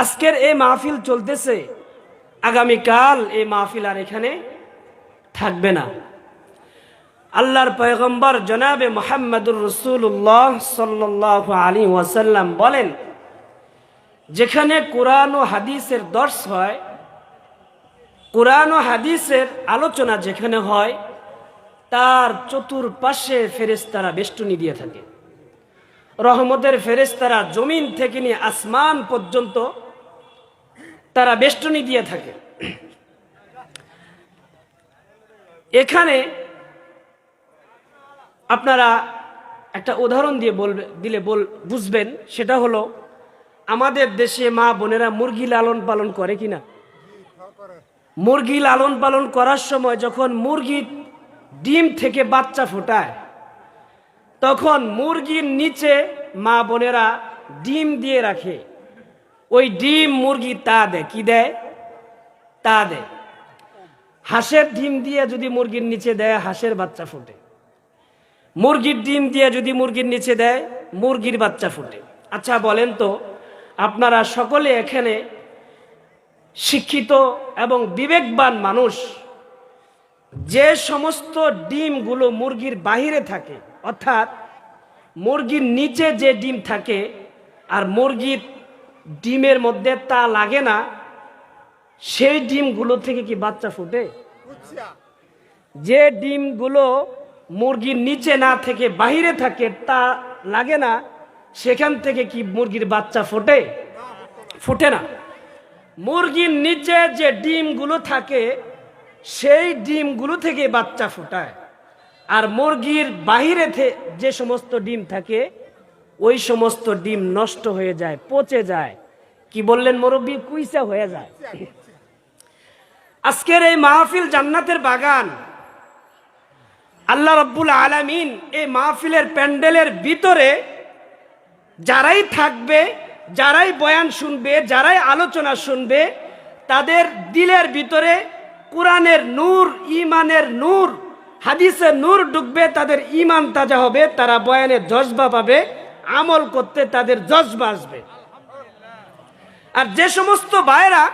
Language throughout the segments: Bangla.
আজকের এই মাহফিল চলতেছে, আগামীকাল এই মাহফিল আর এখানে থাকবে না। আল্লাহর পয়গম্বর জনাবে মোহাম্মদুর রসুল্লাহ সাল্লাহ আলী ওয়াসাল্লাম বলেন, যেখানে কোরআন ও হাদিসের দর্শ হয়, কোরআন ও হাদিসের আলোচনা যেখানে হয়, তার চতুর্পাশে ফেরেস্তারা বেষ্টনী দিয়ে থাকে। রহমতের ফেরেস্তারা জমিন থেকে নিয়ে আসমান পর্যন্ত তারা বেষ্টনী দিয়ে থাকে। এখানে আপনারা একটা উদাহরণ দিয়ে বলবে, দিলে বল, বুঝবেন, সেটা হলো, আমাদের দেশে মা বোনেরা মুরগি লালন পালন করে কিনা মুরগি লালন পালন করার সময় যখন মুরগি ডিম থেকে বাচ্চা ফোটায়, তখন মুরগির নিচে মা বোনেরা ডিম দিয়ে রাখে। ওই ডিম মুরগি তা দেয়, কি দেয়? তা দেয়। হাঁসের ডিম দিয়ে যদি মুরগির নিচে দেয়, হাঁসের বাচ্চা ফুটে। মুরগির ডিম দিয়ে যদি মুরগির নিচে দেয়, মুরগির বাচ্চা ফুটে। আচ্ছা বলেন তো, আপনারা সকলে এখানে শিক্ষিত এবং বিবেকবান মানুষ, যে সমস্ত ডিমগুলো মুরগির বাহিরে থাকে, অর্থাৎ মুরগির নিচে যে ডিম থাকে, আর মুরগির ডিমের মধ্যে তা লাগে না সেই ডিমগুলো থেকে কি বাচ্চা ফুটে? যে ডিমগুলো মুরগির নিচে না থেকে বাহিরে থাকে তা লাগে না সেখান থেকে কি মুরগির বাচ্চা ফোটে? ফুটে না। মুরগির নিচে যে ডিমগুলো থাকে সেই ডিমগুলো থেকে বাচ্চা ফোটায়। আর মুরগির বাহিরে যে সমস্ত ডিম থাকে ওই সমস্ত ডিম নষ্ট হয়ে যায়, পচে যায়। কি বললেন মুরব্বী? কুইসা হয়ে যায়। আজকের এই মাহফিল জান্নাতের বাগান। আল্লাহ রব্বুল আলামিন এই মাহফিলের প্যান্ডেলের ভিতরে যারাই থাকবে, যারাই বয়ান শুনবে, যারাই আলোচনা শুনবে, তাদের দিলের ভিতরে কোরআনের নূর ইমানের নূর, হাদিসের নূর ডুববে, তাদের ইমান তাজা হবে, তারা বয়ানের জজবা পাবে। আমল করতে তাদের জজবা আসবে। আর যে সমস্ত ভাইরা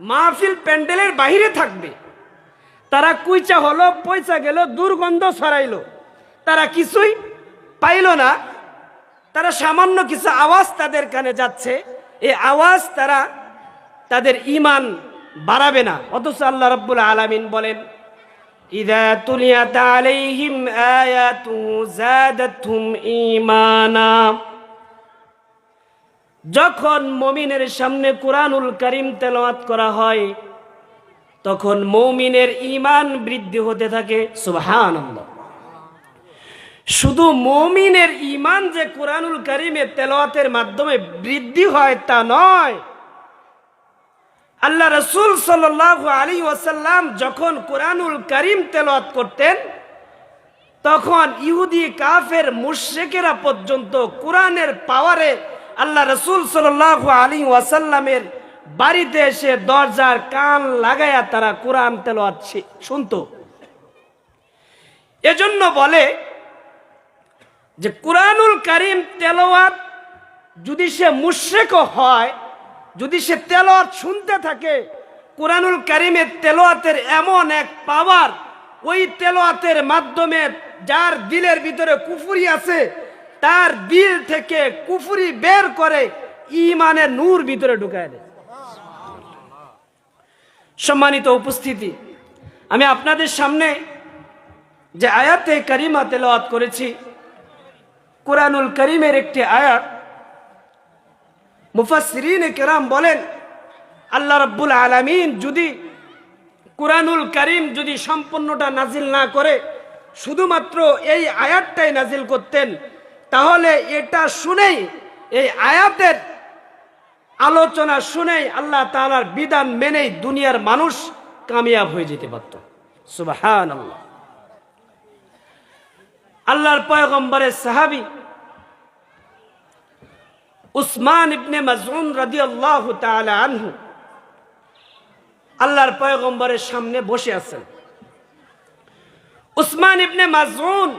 মাহফিল প্যান্ডেলের বাইরে থাকবে, তারা কুইচা হলো, পয়সা গেল, দুর্গন্ধ ছড়াইলো। তারা কিছুই পাইল না। তারা সামান্য কিছু আওয়াজ তাদের কানে যাচ্ছে। এই আওয়াজ তারা তাদের ইমান বাড়াবে না। অথচ আল্লাহ রব্বুল আলামিন বলেন ইদা তুলিয়াত আলাইহিম আয়াতু জাদাতহুম ঈমানা যখন মমিনের সামনে কোরআনুল করিম তেলাওয়াত করা হয়, তখন মৌমিনের ইমান বৃদ্ধি হতে থাকে। সুবহানাল্লাহ। শুধু মৌমিনের ইমান যে কোরআনুল করিমে তেলাওয়াতের মাধ্যমে বৃদ্ধি হয় তা নয় আল্লাহ রসুল সাল আলী ওয়াসাল্লাম যখন কোরআনুল করিম তেলাওয়াত করতেন, তখন ইহুদি, কাফের, মুশ্রেকেরা পর্যন্ত কোরআনের পাওয়ারে আল্লাহ রসুল সাল আলী ওয়াসাল্লামের বাড়িতে এসে দরজার কান লাগায়া তারা কোরআন শি- শুনতো। এজন্য বলে যে কোরআনুল করিম তেলাওয়াত যদি সে মুশ্রেকও হয় যদি সে তেলাওয়াত শুনতে থাকে, কোরআনুল কারিমের তেলোয়াতের এমন এক পাওয়ার ওই তেলোয়াতের মাধ্যমে যার দিলের ভিতরে কুফুরি আছে, তার দিল থেকে কুফুরি বের করে ইমানের নূর ভিতরে ঢুকায় দেয়। সম্মানিত উপস্থিতি, আমি আপনাদের সামনে যে আয়াতে কারিমা তেলাওয়াত করেছি, কোরআনুল করিমের একটি আয়াত মুফাসরিন কেরাম বলেন, আল্লাহ রব্বুল আলামিন যদি কোরআনুল করিম যদি সম্পূর্ণটা নাজিল না করে, শুধুমাত্র এই আয়াতটাই নাজিল করতেন, তাহলে এটা শুনেই, এই আয়াতের আলোচনা শুনেই আল্লাহ তাআলার বিধান মেনেই দুনিয়ার মানুষ কামিয়াব হয়ে যেতে পারত। আল্লাহ আল্লাহর পয়গম্বরের সাহাবী উসমান ইবনে মাজুন রাজি আল্লাহ আনহু আল্লাহর পয়গম্বরের সামনে বসে আছেন। উসমান ইবনে মাজুন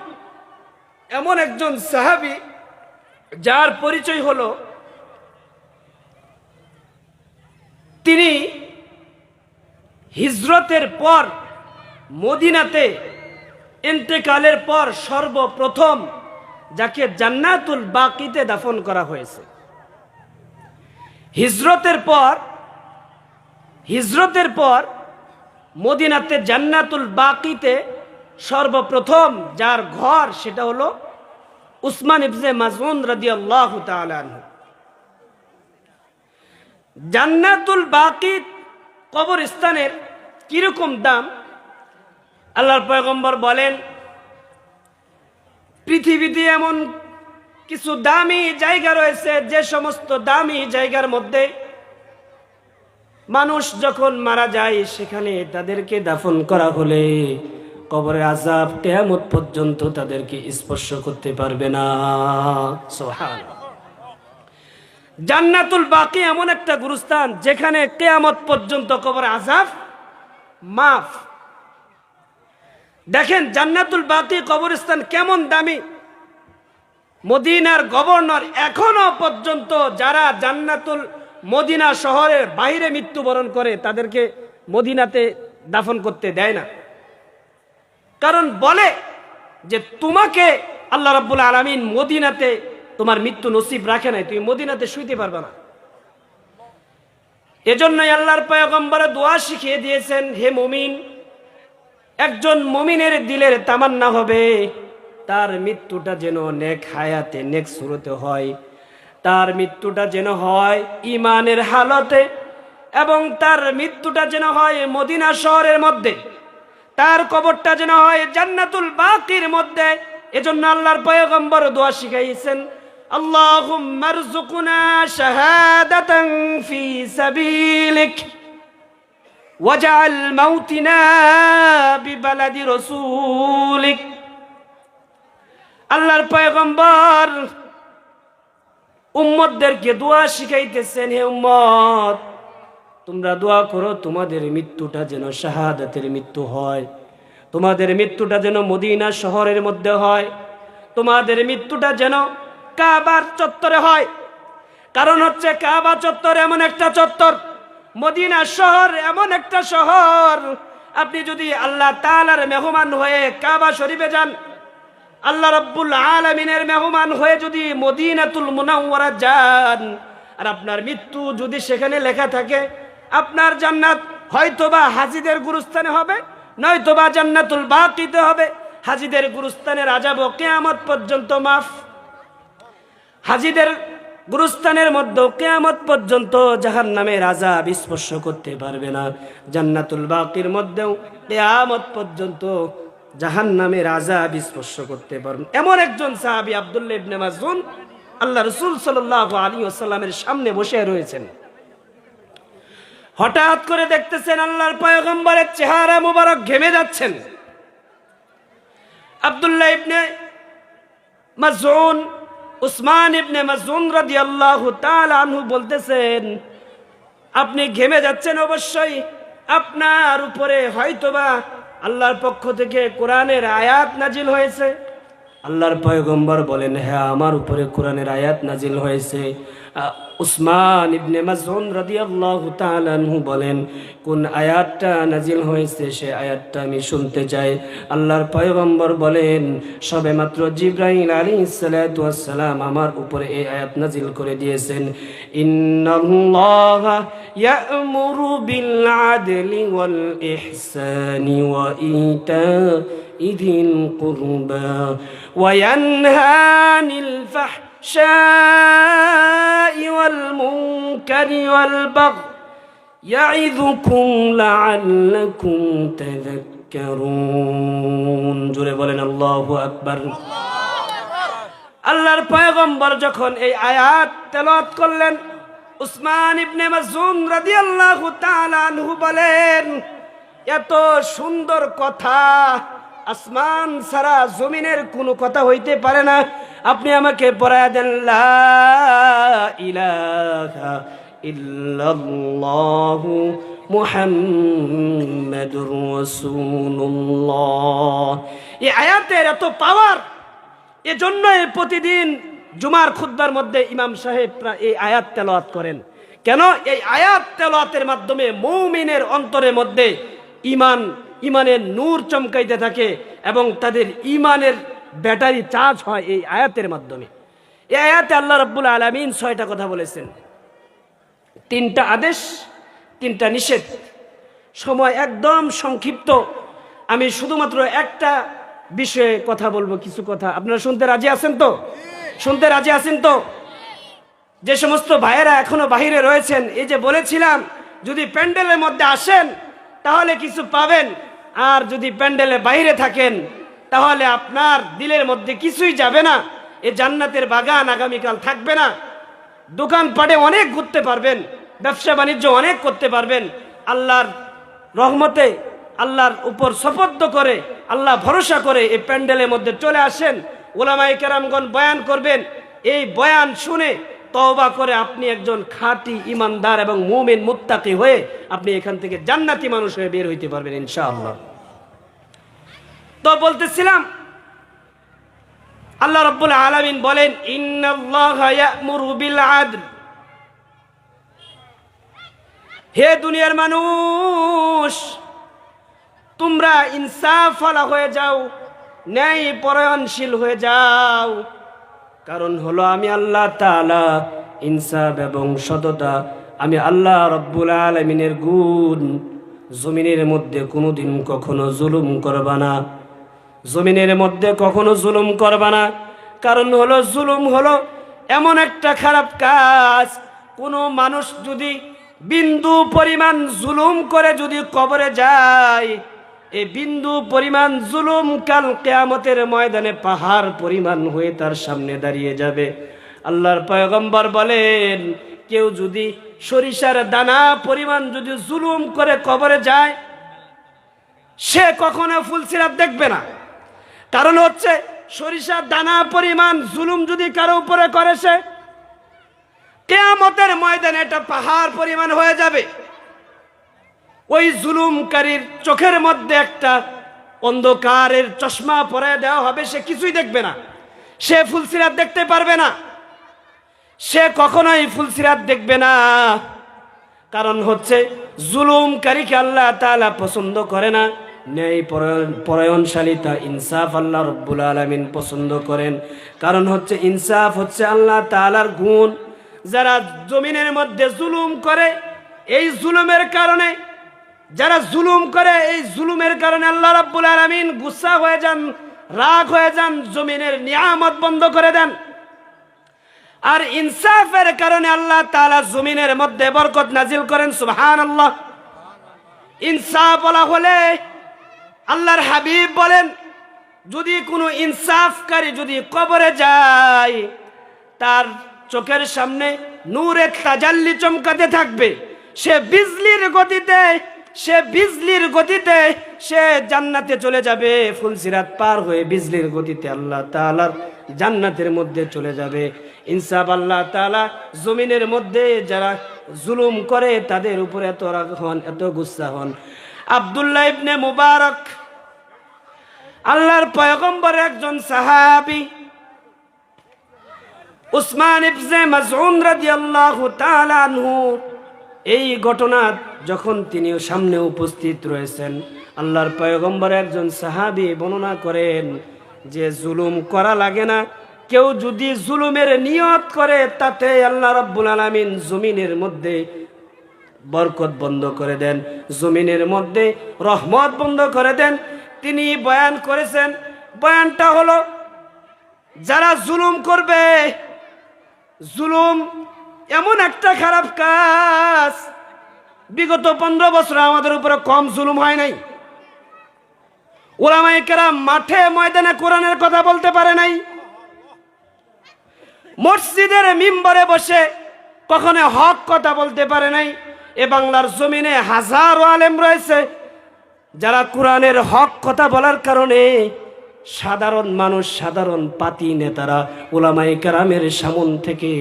এমন একজন সাহাবি যার পরিচয় হলো তিনি হিজরতের পর মদিনাতে ইন্তেকালের পর সর্বপ্রথম যাকে জান্নাতুল বাকিতে দাফন করা হয়েছে। হিজরতের পর হিজরতের পর মদিনাতে জান্নাতুল বাকিতে সর্বপ্রথম যার ঘর সেটা হলো উসমান ইবনে মাজুন তাআলা আনহু। জান্নাতুল বাকি কবরস্থানের কীরকম দাম? আল্লাহর পয়গম্বর বলেন, পৃথিবীতে এমন কিছু দামি জায়গা রয়েছে, যে সমস্ত দামি জায়গার মধ্যে মানুষ যখন মারা যায়, সেখানে তাদেরকে দাফন করা হলে কবরে আজাব কেয়ামত পর্যন্ত তাদেরকে স্পর্শ করতে পারবে না। সোহান জান্নাতুল বাকি এমন একটা গুরুস্থান, যেখানে কেয়ামত পর্যন্ত কবর আজাব মাফ। দেখেন, জান্নাতুল বাকি কবরস্থান কেমন দামি। মদিনার গভর্নর এখনও পর্যন্ত যারা জান্নাতুল মদিনা শহরের বাইরে মৃত্যুবরণ করে, তাদেরকে মদিনাতে দাফন করতে দেয় না। কারণ বলে যে তোমাকে আল্লাহ রাব্বুল আলমিন মদিনাতে তোমার মৃত্যু নসিব রাখে নাই, তুমি মদিনাতে শুইতে পারবে না। এজন্যই আল্লাহর পয়গম্বরে দোয়া শিখিয়ে দিয়েছেন, হে মুমিন, একজন মুমিনের দিলের তামান্না হবে। তার মৃত্যুটা যেন নেক হায়াতে নেক সুরতে হয় তার মৃত্যুটা যেন হয় ইমানের হালতে এবং তার মৃত্যুটা যেন হয় মদিনা শহরের মধ্যে তার কবরটা যেন হয় জান্নাতুল বাকির মধ্যে এজন্য আল্লাহর পয়গম্বর দোয়া শিখাইছেন اللهم ارزقنا شهادة في سبيلك واجعل موتنا ببلد رسولك আল্লাহর পয়গম্বর উম্মতদেরকে দোয়া শিখাইতেছেন, হে উম্মত, তোমরা দোয়া করো তোমাদের মৃত্যুটা যেন শাহাদাতের মৃত্যু হয়, তোমাদের মৃত্যুটা যেন মদিনা শহরের মধ্যে হয়, তোমাদের মৃত্যুটা যেন কাবার চত্বরে হয়। কারণ হচ্ছে কাবা চত্বর এমন একটা চত্বর, মদিনা শহর এমন একটা শহর। আপনি যদি আল্লাহ তালার মেহমান হয়ে কাবা শরীফে যান আল্লাহ রব্বুল আলমিনের মেহমান হয়ে যদি মদিনাতুল মুনাওয়ারা যান, আর আপনার মৃত্যু যদি সেখানে লেখা থাকে, আপনার জান্নাত হয়তোবা হাজিদের গুরুস্থানে হবে, নয়তোবা জান্নাতুল বাকিতে হবে। হাজিদের গুরুস্থানের আজাব কেয়ামত পর্যন্ত মাফ। হাজিদের গুরুস্থানের মধ্যে কেয়ামত পর্যন্ত জাহান নামের আজাব স্পর্শ করতে পারবে না। জান্নাতুল বাকির মধ্যেও কেয়ামত পর্যন্ত জাহান নামের আজাব স্পর্শ করতে পারবেন এমন একজন সাহাবি আবদুল্লাহ ইবনে মাজুন আল্লাহ রসুল সাল্লাহ আলী আসাল্লামের সামনে বসে রয়েছেন। হঠাৎ করে দেখতেছেন আল্লাহর পয়গম্বরের চেহারা মুবারক ঘেমে যাচ্ছেন। আবদুল্লাহ ইবনে মাজুন উসমান ইবনে মাজুন রাদিয়াল্লাহু তাআলা আনহু বলতেছেন, আপনি ঘেমে যাচ্ছেন অবশ্যই। আপনার উপরে হয়তোবা আল্লাহর পক্ষ থেকে কোরআনের আয়াত নাজিল হয়েছে। আল্লাহর পয়গম্বর বলেন হ্যাঁ আমার উপরে কোরআনের আয়াত নাজিল হয়েছে। উসমান ইবনে মাজুন রাদিয়াল্লাহু তাআলা আনহু বলেন, কোন আয়াতটা নাজিল হয়েছে, সে আয়াতটা আমি শুনতে চাই। আল্লাহর পয়গম্বর বলেন সবে মাত্র জিব্রাহিম আলাইহিস সালাতু সালাম আমার উপরে এই আয়াত নাজিল করে দিয়েছেন। ইন্নাল্লাহা ওয়া যিল কুরবা ওয়া ইয়ানহা আনিল ফাহশা'i ওয়াল মুনকারি ওয়াল বাগই يعظكم لعلكم تذكرون জোরে বলেন আল্লাহু আকবার আল্লাহর পয়গম্বর যখন এই আয়াত তেলাওয়াত করলেন উসমান ইবনে মাজুন রাদিয়াল্লাহু তাআলা আনহু বলেন এত সুন্দর কথা আসমান সারা জমিনের কোনো কথা হইতে পারে না। আপনি আমাকে পড়ায় দেন এই আয়াতের এত পাওয়ার প্রতিদিন জুমার মধ্যে ইমাম সাহেব এই করেন। কেন? এই আয়াত তেলাওয়াতের মাধ্যমে মৌমিনের অন্তরের মধ্যে ইমান ইমানের নূর চমকাইতে থাকে এবং তাদের ইমানের ব্যাটারি চার্জ হয় এই আয়াতের মাধ্যমে। এই আয়াতে আল্লাহ রব্বুল আলমিন ছয়টা কথা বলেছেন। তিনটা আদেশ, তিনটা নিষেধ। সময় একদম সংক্ষিপ্ত। আমি শুধুমাত্র একটা বিষয়ে কথা বলব, কিছু কথা। আপনারা শুনতে রাজি আছেন তো? শুনতে রাজি আছেন তো? যে সমস্ত ভাইয়েরা এখনও বাহিরে রয়েছেন, এই যে বলেছিলাম, যদি প্যান্ডেলের মধ্যে আসেন, তাহলে কিছু পাবেন। আর যদি প্যান্ডেলে বাইরে থাকেন, তাহলে আপনার দিলের মধ্যে কিছুই যাবে না। এ জান্নাতের বাগান আগামীকাল থাকবে না। দোকানপাটে অনেক ঘুরতে পারবেন, ব্যবসা বাণিজ্য অনেক করতে পারবেন। আল্লাহর রহমতে, আল্লাহর উপর শপথ করে, আল্লাহ ভরসা করে এই প্যান্ডেলের মধ্যে চলে আসেন। ওলামাই কেরামগণ বয়ান করবেন, এই বয়ান শুনে তওবা করে আপনি একজন খাঁটি ইমানদার এবং মুমিন মুত্তাকি হয়ে আপনি এখান থেকে জান্নাতি মানুষ হয়ে বের হইতে পারবেন ইনশাআল্লাহ। তো বলতেছিলাম, আল্লাহ রাব্বুল আলামিন বলেন হে দুনিয়ার মানুষ, তোমরা ইনসাফ ফলা হয়ে যাও ন্যায় পরায়ণশীল হয়ে যাও। কারণ হলো আমি আল্লাহ তাআলা ইনসাফ এবং সততা, আমি আল্লাহ রব্বুল আলমিনের গুণ। জমিনের মধ্যে কোনোদিন কখনো জুলুম করবা না। জমিনের মধ্যে কখনো জুলুম করবা না। কারণ হলো জুলুম হলো এমন একটা খারাপ কাজ। কোনো মানুষ যদি বিন্দু পরিমাণ জুলুম করে যদি কবরে যায় এই বিন্দু পরিমাণ জুলুম কাল কেয়ামতের ময়দানে পাহাড় পরিমাণ হয়ে তার সামনে দাঁড়িয়ে যাবে। আল্লাহর পয়গম্বর বলেন, কেউ যদি সরিষার দানা পরিমাণ যদি জুলুম করে কবরে যায়, সে কখনো ফুলসিরাত দেখবে না। কারণ হচ্ছে, সরিষার দানা পরিমাণ জুলুম যদি কারও উপরে করে সে, কেয়ামতের ময়দানে এটা পাহাড় পরিমাণ হয়ে যাবে। ওই জুলুমকারীর চোখের মধ্যে একটা অন্ধকারের চশমা পরে দেওয়া হবে, সে কিছুই দেখবে না। সে ফুলসিরাত দেখতে পারবে না। সে কখনোই ফুলসিরাত দেখবে না। কারণ হচ্ছে, জুলুমকারীকে আল্লাহ তালা পছন্দ করে না। ন্যায় পরায়ণ- পরায়ণশালিতা ইনসাফ আল্লাহ রব্বুল আলমিন পছন্দ করেন। কারণ হচ্ছে ইনসাফ হচ্ছে আল্লাহ তাআলার গুণ। যারা জমিনের মধ্যে জুলুম করে, এই জুলুমের কারণে, যারা জুলুম করে, এই জুলুমের কারণে আল্লাহ রাব্বুল আলামিন গুসা হয়ে যান, রাগ হয়ে যান, জমিনের নিয়ামত বন্ধ করে দেন। আর ইনসাফের কারণে আল্লাহ তাআলা জমিনের মধ্যে বরকত নাজিল করেন, সুবহানাল্লাহ। ইনসাফ বলা হলে আল্লাহর হাবিব বলেন, যদি কোনো ইনসাফকারী যদি কবরে যায়, তার চোখের সামনে নূরের তাজাল্লি চমকাতে থাকবে। সে বিজলির গতিতে, সে বিজলির গতিতে সে জান্নাতে চলে যাবে। ফুলসিরাত পার হয়ে বিজলির গতিতে আল্লাহ তাআলার জান্নাতের মধ্যে চলে যাবে। ইনসাফ আল্লাহ তাআলা জমিনের মধ্যে যারা জুলুম করে, তাদের উপরে এত রাগ হন, এত গুসা হন। আব্দুল্লাহ ইবনে মুবারক আল্লাহর পয়গম্বর একজন সাহাবী। উসমান ইবনে মাসউদ রাদিয়াল্লাহু তাআলা আনহু এই ঘটনা যখন তিনি সামনে উপস্থিত রয়েছেন, আল্লাহর পয়গম্বর একজন সাহাবী বর্ণনা করেন যে জুলুম করা লাগে না, কেউ যদি জুলুমের নিয়ত করে তাতে আল্লাহ রাব্বুল আলামিন জমিনের মধ্যে বরকত বন্ধ করে দেন, জমিনের মধ্যে রহমত বন্ধ করে দেন তিনি বয়ান করেছেন। বয়ানটা হলো, যারা জুলুম করবে, জুলুম এমন একটা খারাপ কাজ। বিগত পনেরো বছর আমাদের উপরে কম জুলুম হয় নাই। ওলামাইকেরা মাঠে ময়দানে কোরআনের কথা বলতে পারে নাই। মসজিদের মিম্বরে বসে কখনো হক কথা বলতে পারে নাই। এ বাংলার জমিনে হাজারো আলেম রয়েছে। যারা কোরআনের হক কথা বলার কারণে সাধারণ মানুষ, সাধারণ পাতি নেতারা ওলামাই কারামের সামন থেকে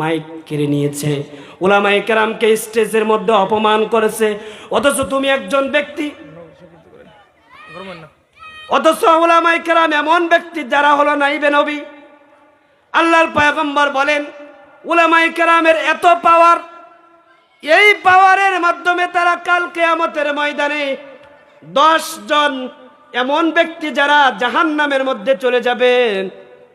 মাইক কেড়ে নিয়েছে। ওলামাই কারামকে স্টেজের মধ্যে অপমান করেছে। অথচ তুমি একজন ব্যক্তি, অথচ ওলামাই কারাম এমন ব্যক্তি যারা হলো নাইবে নবী। আল্লাহর পয়গম্বর বলেন উলামাই কারামের এত পাওয়ার এই পাওয়ারের মাধ্যমে তারা কাল কেয়ামতের ময়দানে দশ জন এমন ব্যক্তি যারা জাহান্নামের মধ্যে চলে যাবেন,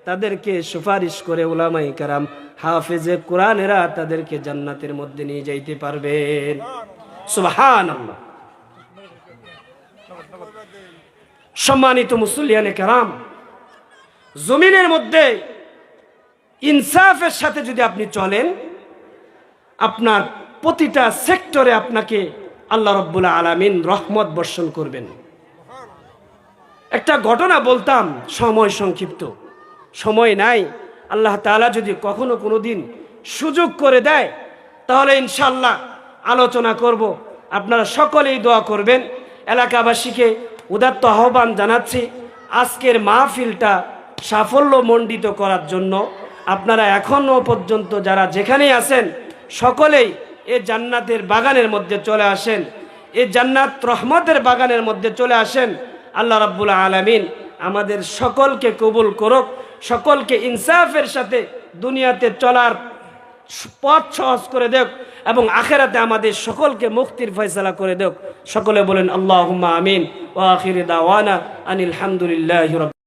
তাদেরকে সুপারিশ করে উলামাই কারাম হাফেজে কোরআনেরা তাদেরকে জান্নাতের মধ্যে নিয়ে যাইতে পারবেন। সুবহান সম্মানিত মুসলিয়ানে কারাম, জমিনের মধ্যে ইনসাফের সাথে যদি আপনি চলেন, আপনার প্রতিটা সেক্টরে আপনাকে আল্লাহ রব্বুল আলামিন রহমত বর্ষণ করবেন। একটা ঘটনা বলতাম, সময় সংক্ষিপ্ত। সময় নাই, আল্লাহ তাআলা যদি কখনো কোনো দিন সুযোগ করে দেয়, তাহলে ইনশাল্লাহ আলোচনা করব। আপনারা সকলেই দোয়া করবেন। এলাকাবাসীকে উদাত্ত আহ্বান জানাচ্ছি, আজকের মাহফিলটা সাফল্য মণ্ডিত করার জন্য। আপনারা এখনও পর্যন্ত যারা যেখানেই আছেন, সকলেই এ জান্নাতের বাগানের মধ্যে চলে আসেন। এ জান্নাত রহমতের বাগানের মধ্যে চলে আসেন। আল্লাহ রাব্বুল আলামিন আমাদের সকলকে কবুল করুক, সকলকে ইনসাফের সাথে দুনিয়াতে চলার পথ সহজ করে দেখ এবং আখেরাতে আমাদের সকলকে মুক্তির ফয়সালা করে দেখ সকলে বলেন আল্লাহ আমিন ও আখির দাওয়ানা আনিল হামদুলিল্লাহ